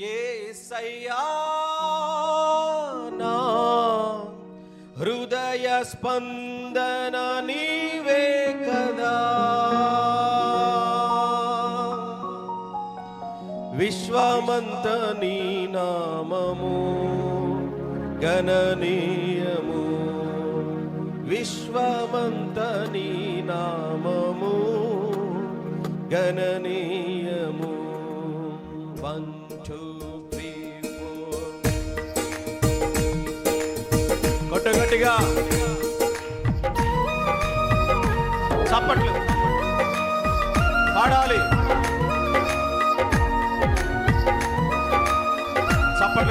ఏసయ్యా నా హృదయ స్పందన నీవే కదా. విశ్వమంత నీ నామము గణనీయము. విశ్వమంత నీ నామము గణనీయ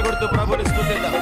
కొడుతూ ప్రభుని స్థుతిద్దాం.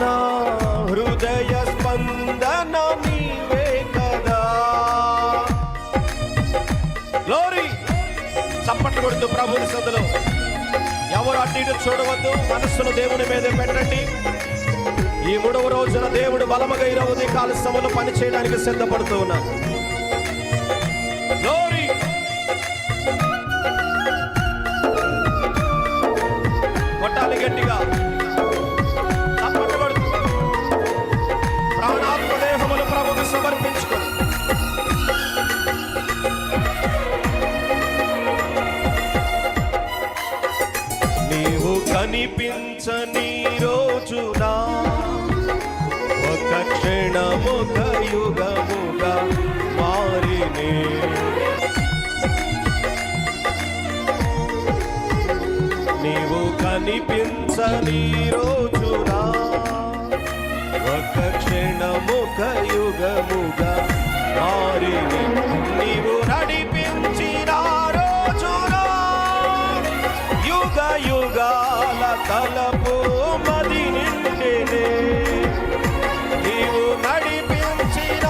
నా హృదయ స్పందన నీవే కదా. గ్లోరీ! చప్పట్లు కొడుతూ ప్రభుని సందులో. ఎవరు అటు ఇటు చూడవద్దు మనస్సును దేవుని మీద పెట్టండి. ఈ మూడవ రోజున దేవుడు బలముగా ఇరవై ఉదయకాల సమయంలో పని చేయడానికి సిద్ధపడుతూ ఉన్నాను కనిపించని రోజునా? ఒక క్షణముగ యుగముగా మారినే. నీవు కనిపించని రోజునా? ఒక క్షణముగ యుగముగా మారినే. నీవు యుగాల తలపు మది నిండినే. నీవు నడిపించిన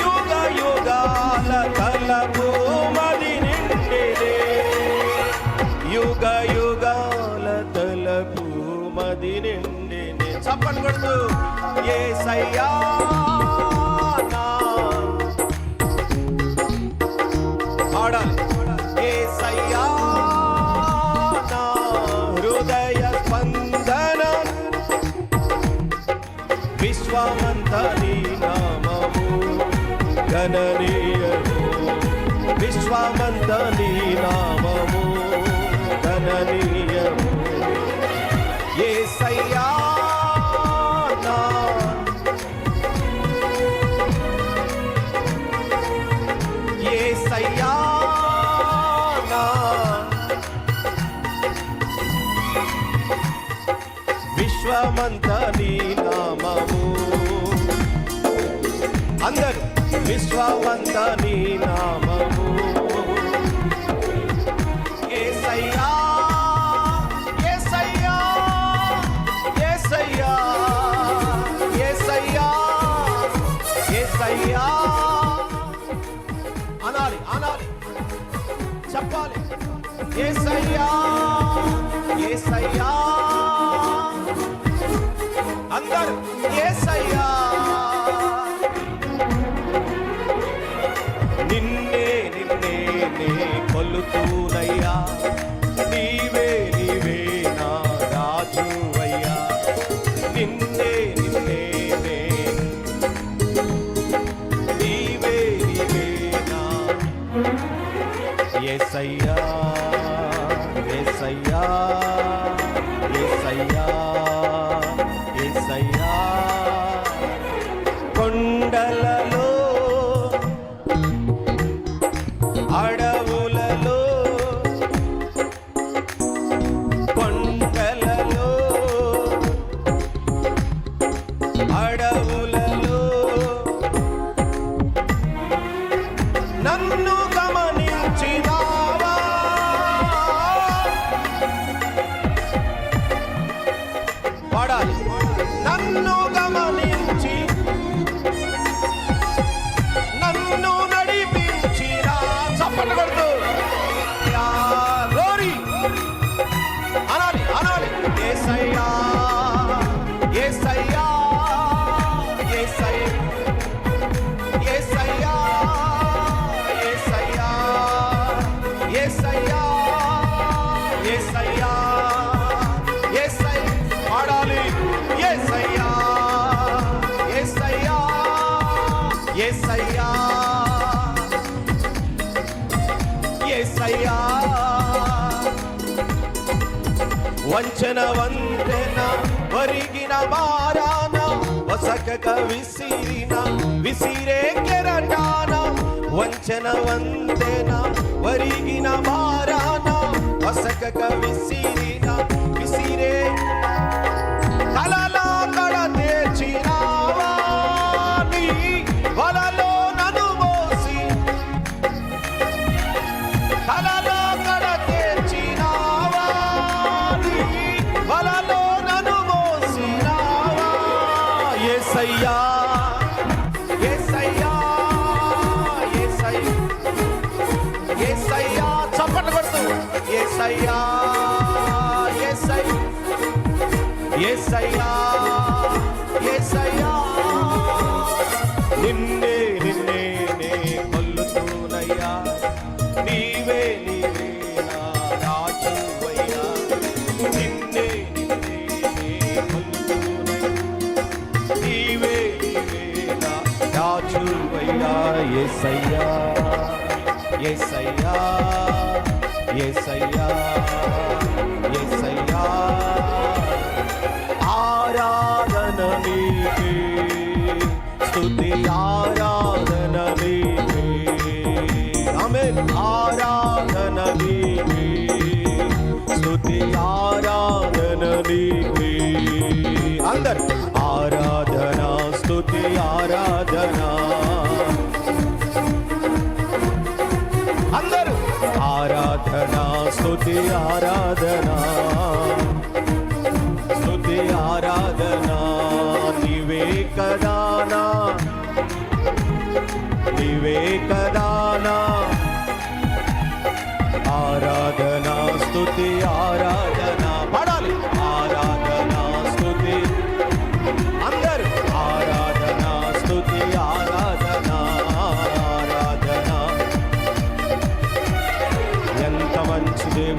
యుగ యుగాల తలపు మది నిండినే. యుగ యుగాల తలపు మది నిండినే. చప్పలు కొడుతూ ఏ సయ్యా పాడాలి గణనీయము విశ్వమంత నీ నామము గణనీయము ఏ సయ్యా యేసయ్యా నా విశ్వమంత నీ నామము. అందరూ విశ్వమంత నీ నామము. యేసయ్యా యేసయ్యా అనాలి అనాలి. చెప్పాలి. ఏసయ్యా ఏసయ్యా. ஏசையா ஏசையா ವಂಚನ ವಂದನ ಒರಿಗಿನ ಬಾರಾನ ಹೊಸಕ ವಿಸಿರಿನ ವಿಸಿರೇ ಕೆರಟಾನ ವಂಚನ ವಂದನ ఏసయ్యా ఏసయ్యా ఏసయ్యా ఏసయ్యా చప్పట్లు కొడుతూ ఏసయ్యా yes I yes I yes I yes I Ara Ganami, Sutiara. స్తుతి ఆరాధనా నీవే కదానా నీవే కదానా ఆరాధనా స్తుతి ఆరా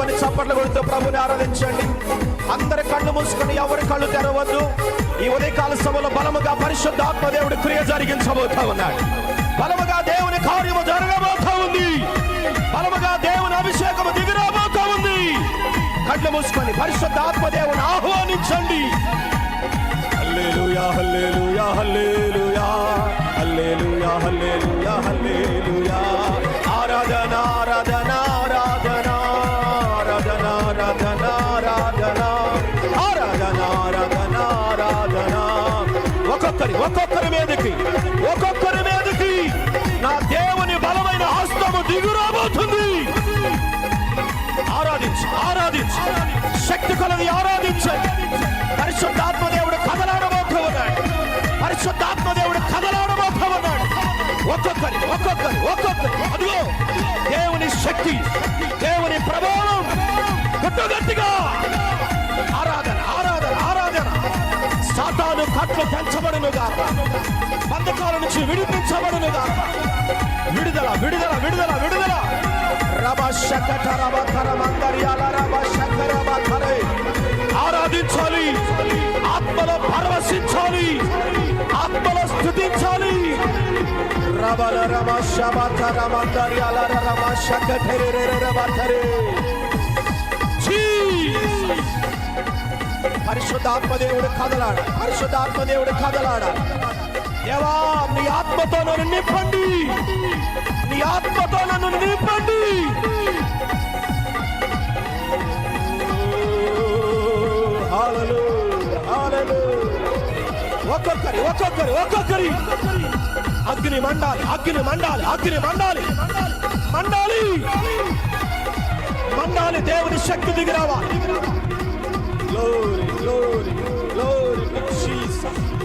చప్పట్లు కొడుతూ ప్రభుని ఆరాధించండి. అందరి కళ్ళు మూసుకొని ఎవరి కళ్ళు తెరవద్దు. ఈ ఉదయకాల సభలో బలముగా పరిశుద్ధాత్మ దేవుడి క్రియ జరిగించబోతా ఉన్నాడు. బలముగా దేవుని కార్యము జరగబోతా ఉంది. బలముగా దేవుని అభిషేకము దిగిరాబోతా ఉంది. కళ్ళు మూసుకొని పరిశుద్ధాత్మ దేవుని ఆహ్వానించండి. హల్లెలూయా హల్లెలూయా హల్లెలూయా. హల్లెలూయా హల్లెలూయా హల్లెలూయా. ఆరాధన ఆరాధన ఆరాధన. ఒక్కొక్కరి మీదకి ఒక్కొక్కరి మీదకి నా దేవుని బలమైన హస్తము దిగురాబోతుంది. ఆరాధించు ఆరాధించు. శక్తి కొలది ఆరాధించండి పరిశుద్ధాత్మ దేవుడు కదలాడబోతూ ఉన్నాడు పరిశుద్ధాత్మ దేవుడు కదలాడబోతూ ఉన్నాడు ఒక్కొక్కరి ఒక్కొక్కరి ఒక్కొక్కరి. అదిగో దేవుని శక్తి దేవుని ప్రభావం గుట్టుగట్టిగా సాతాను కట్లు పెంచబడును గాక బంధకాల నుంచి విడిపించబడును గాక విడుదల విడుదల విడుదల విడుదల రబ శకట రబ కరమందర్యాల రబ శకర రబ కరే. ఆరాధించాలి ఆత్మలో పరవశించాలి ఆత్మలో స్థుతించాలి రబల రమ శబత రమందర్యాల రమ శకటరే రబ కరే. Jesus. పరిశుద్ధాత్మ దేవుడు కదలాడ. పరిశుద్ధాత్మ దేవుడు కదలాడ. దేవా నీ ఆత్మతో నన్ను నింపండి. నీ ఆత్మతో నన్ను నింపండి. ఒక్కొక్కరి ఒక్కొక్కరి ఒక్కొక్కరి. అగ్ని మండాలి అగ్ని మండాలి అగ్ని మండాలి. మండాలి. మండాలి దేవుని శక్తి దిగి రావాలి. glory, glory, glory Jesus.